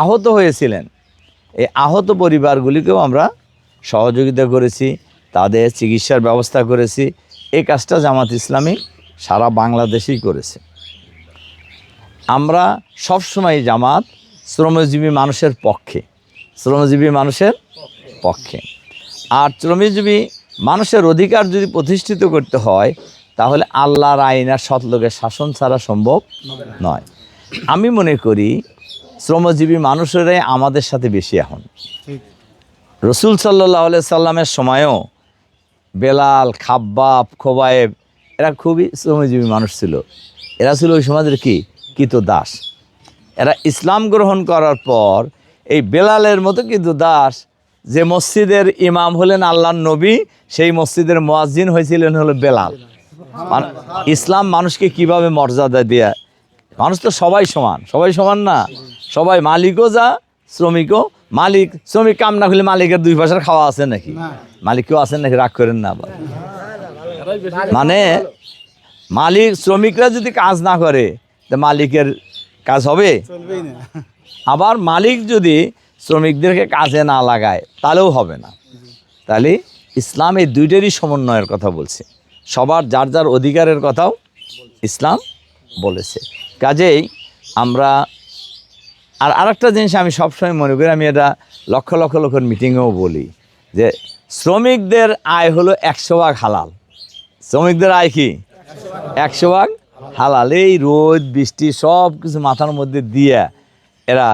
আহত হয়েছিলেন। এই আহত পরিবারগুলিকেও আমরা সহযোগিতা করেছি, তাদের চিকিৎসার ব্যবস্থা করেছি। এই কাজটা জামাত ইসলামী সারা বাংলাদেশেই করেছে। আমরা সবসময় জামাত শ্রমজীবী মানুষের পক্ষে, শ্রমজীবী মানুষের পক্ষে। আর শ্রমজীবী মানুষের অধিকার যদি প্রতিষ্ঠিত করতে হয়, তাহলে আল্লাহর আইন আর সৎলোকের শাসন ছাড়া সম্ভব নয়। আমি মনে করি শ্রমজীবী মানুষেরাই আমাদের সাথে বেশি এখন। রসুল সাল্লাহ সাল্লামের সময়ও বেলাল খাব্বাব খোবায়েব এরা খুবই শ্রমজীবী মানুষ ছিল। এরা ছিল ওই সমাজের কি? কিত দাস। এরা ইসলাম গ্রহণ করার পর এই বেলালের মতো কিন্তু দাস যে মসজিদের ইমাম হলেন আল্লাহর নবী সেই মসজিদের মোয়াজ্জিন হয়েছিলেন হলো বেলাল। মানে ইসলাম মানুষকে কীভাবে মর্যাদা দেয়া মানুষ তো সবাই সমান সবাই সমান না? সবাই মালিকও যা শ্রমিকও মালিক। শ্রমিক কাম না করলে মালিকের দুই পয়সার খাওয়া আছে নাকি? মালিককেও আছেন নাকি? রাগ করেন না আবার। মানে মালিক শ্রমিকরা যদি কাজ না করে তা মালিকের কাজ হবে? আবার মালিক যদি শ্রমিকদেরকে কাজে না লাগায় তাহলেও হবে না। তাহলে ইসলাম এই দুইটারই সমন্বয়ের কথা বলছে। সবার যার যার অধিকারের কথাও ইসলাম বলেছে। কাজেই আমরা আর আরেকটা জিনিস আমি সবসময় মনে করি, আমি এটা লক্ষ লক্ষ লক্ষ মিটিংয়েও বলি, যে শ্রমিকদের আয় হলো একশো ভাগ হালাল। শ্রমিকদের আয় কি? একশো ভাগ হালাল। এই রোদ, বৃষ্টি সব কিছু মাথার মধ্যে দিয়ে এরা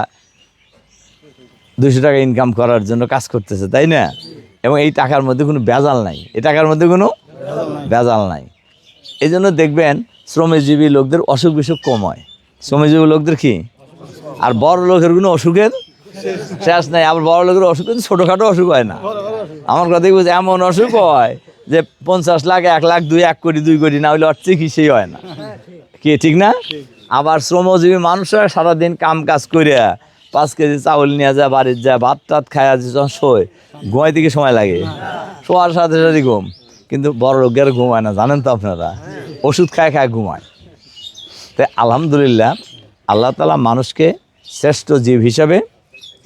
দুশো টাকা ইনকাম করার জন্য কাজ করতেছে, তাই না? এবং এই টাকার মধ্যে কোনো বেজাল নাই। এই টাকার মধ্যে কোনো বেজাল নাই। এই জন্য দেখবেন শ্রমজীবী লোকদের অসুখ বিসুখ কম হয়। শ্রমজীবী লোকদের কি? আর বড় লোকের কোনো অসুখের শেষ নাই। আবার বড় লোকের অসুখ কিন্তু ছোটোখাটো অসুখ হয় না। আমার কথা বুঝে এমন অসুখ হয় যে পঞ্চাশ লাখ, এক লাখ, দুই, এক কোটি, দুই কোটি না হলে ওর সেই হয় না। কি, ঠিক না? আবার শ্রমজীবী মানুষরা সারাদিন কাম কাজ করে পাঁচ কেজি চাউল নিয়ে যায়, বাড়ির যায়, ভাত টাত খায় যখন শোয় ঘুমাই থেকে সময় লাগে? শোয়ার সাথে সাথে ঘুম। কিন্তু বড় লোকের ঘুমায় না, জানেন তো আপনারা। ওষুধ খায় খায় ঘুমায়। তাই আলহামদুলিল্লাহ আল্লাহ তালা মানুষকে শ্রেষ্ঠ জীব হিসাবে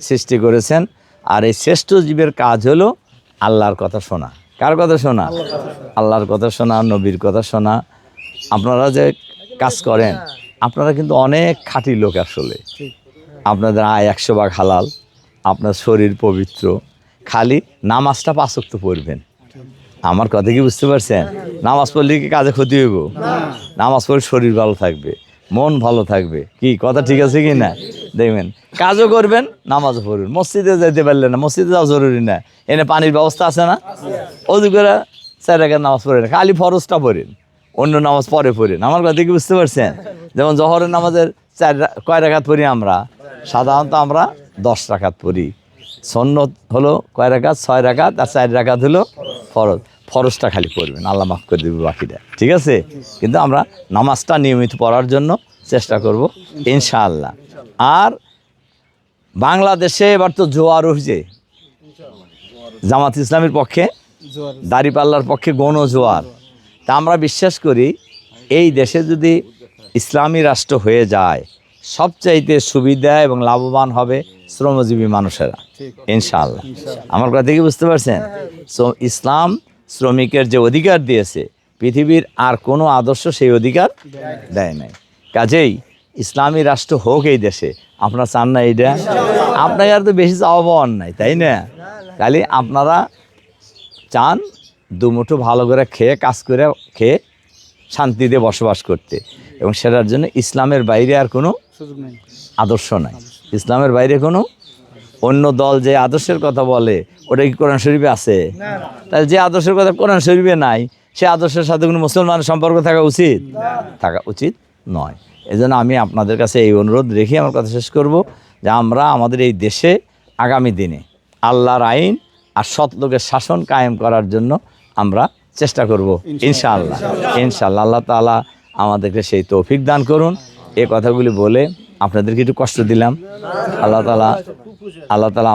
সৃষ্টি করেছেন। আর এই শ্রেষ্ঠ জীবের কাজ হলো আল্লাহর কথা শোনা। কার কথা শোনা? আল্লাহর কথা শোনা, নবীর কথা শোনা। আপনারা যে কাজ করেন, আপনারা কিন্তু অনেক খাঁটি লোক আসলে। আপনাদের আয় একশো ভাগ হালাল, আপনার শরীর পবিত্র, খালি নামাজটা পাঁচক্ত পড়বেন। আমার কথা কি বুঝতে পারছেন? নামাজ পড়লে কি কাজে ক্ষতি হইব? নামাজ পড়লে শরীর ভালো থাকবে মন ভালো থাকবে। কি কথা ঠিক আছে কি না? দেখবেন কাজও করবেন নামাজও পড়বেন। মসজিদে যেতে পারলেন না মসজিদে যাওয়া জরুরি না। এনে পানির ব্যবস্থা আছে না? অজু করে চার রেখার নামাজ পড়েন খালি ফরজটা পড়েন অন্য নামাজ পরে পড়েন। আমার কথা কি বুঝতে পারছেন? যেমন জহরের নামাজের চার কয় রাখাত পড়ি আমরা? সাধারণত আমরা দশ রাখাত পড়ি। সন্ন্যত হলো কয় রাখাত ছয় রাখাত আর চার রাখাত হলো ফরজ, ফরজটা খালি পড়বেন, আল্লাহ মাফ করে দেবে বাকিটা, ঠিক আছে? কিন্তু আমরা নামাজটা নিয়মিত পড়ার জন্য চেষ্টা করব, ইনশাআল্লাহ। আর বাংলাদেশে এবার তো জোয়ার হয়েছে জামাত ইসলামের পক্ষে, দাড়িপাল্লার পক্ষে গণ জোয়ার। তা আমরা বিশ্বাস করি, এই দেশে যদি ইসলামী রাষ্ট্র হয়ে যায় সবচাইতে সুবিধা এবং লাভবান হবে শ্রমজীবী মানুষেরা ইনশাআল্লাহ। আমার কথা কি বুঝতে পারছেন? সো ইসলাম শ্রমিকের যে অধিকার দিয়েছে পৃথিবীর আর কোনো আদর্শ সেই অধিকার দেয় নাই। কাজেই ইসলামী রাষ্ট্র হোক এই দেশে আপনারা চান না এইটা? আপনাকে আর তো বেশি চাওয়া পাওয়ার নাই তাই না? তাহলে আপনারা চান দুমুঠো ভালো করে খেয়ে কাজ করে খেয়ে শান্তিতে বসবাস করতে। এবং সেটার জন্য ইসলামের বাইরে আর কোনো আদর্শ নাই। ইসলামের বাইরে কোনো অন্য দল যে আদর্শের কথা বলে ওটা কি কোরআন শরীফে আছে? তাহলে যে আদর্শের কথা কোরআন শরীফে নাই সে আদর্শের সাথে কোনো মুসলমানের সম্পর্ক থাকা উচিত? থাকা উচিত নয়। এজন্য আমি আপনাদের কাছে এই অনুরোধ রেখে আমার কথা শেষ করব যে আমরা আমাদের এই দেশে আগামী দিনে আল্লাহর আইন আর সৎ লোকের শাসন কায়েম করার জন্য আমরা চেষ্টা করব ইনশাআল্লাহ। ইনশাআল্লাহ। আল্লাহ তাআলা আমাদেরকে সেই তৌফিক দান করুন। এই কথাগুলি বলে আপনাদেরকে একটু কষ্ট দিলাম। আল্লাহ তালা আল্লাহ তালা